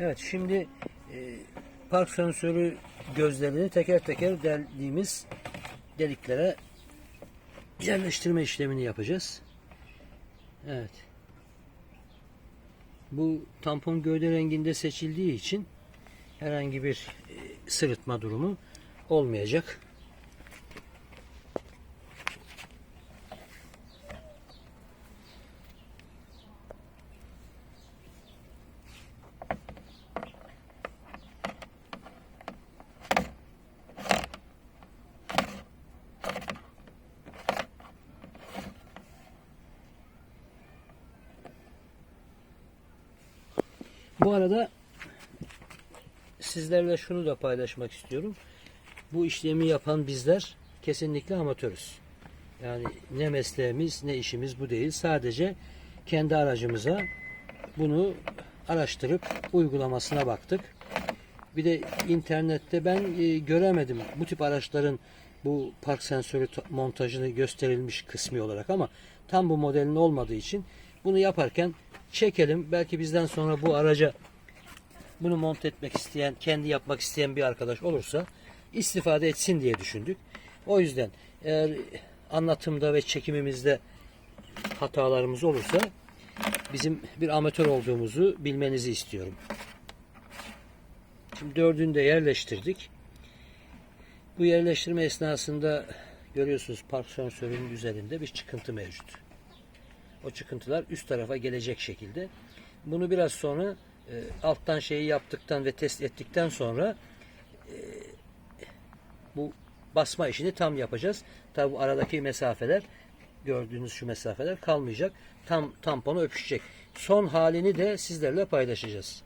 Evet şimdi e, park sensörü gözlerini teker teker deldiğimiz deliklere yerleştirme işlemini yapacağız. Evet. Bu tampon gövde renginde seçildiği için herhangi bir e, sırıtma durumu olmayacak. Bu arada sizlerle şunu da paylaşmak istiyorum. Bu işlemi yapan bizler kesinlikle amatörüz. Yani ne mesleğimiz ne işimiz bu değil. Sadece kendi aracımıza bunu araştırıp uygulamasına baktık. Bir de internette ben e, göremedim bu tip araçların bu park sensörü ta- montajını gösterilmiş kısmı olarak ama tam bu modelin olmadığı için bunu yaparken çekelim. Belki bizden sonra bu araca bunu monte etmek isteyen, kendi yapmak isteyen bir arkadaş olursa istifade etsin diye düşündük. O yüzden eğer anlatımda ve çekimimizde hatalarımız olursa bizim bir amatör olduğumuzu bilmenizi istiyorum. Şimdi dördünü de yerleştirdik. Bu yerleştirme esnasında görüyorsunuz park sensörünün üzerinde bir çıkıntı mevcut. O çıkıntılar üst tarafa gelecek şekilde. Bunu biraz sonra e, alttan şeyi yaptıktan ve test ettikten sonra e, bu basma işini tam yapacağız. Tabi aradaki mesafeler gördüğünüz şu mesafeler kalmayacak. Tam tamponu öpüşecek. Son halini de sizlerle paylaşacağız.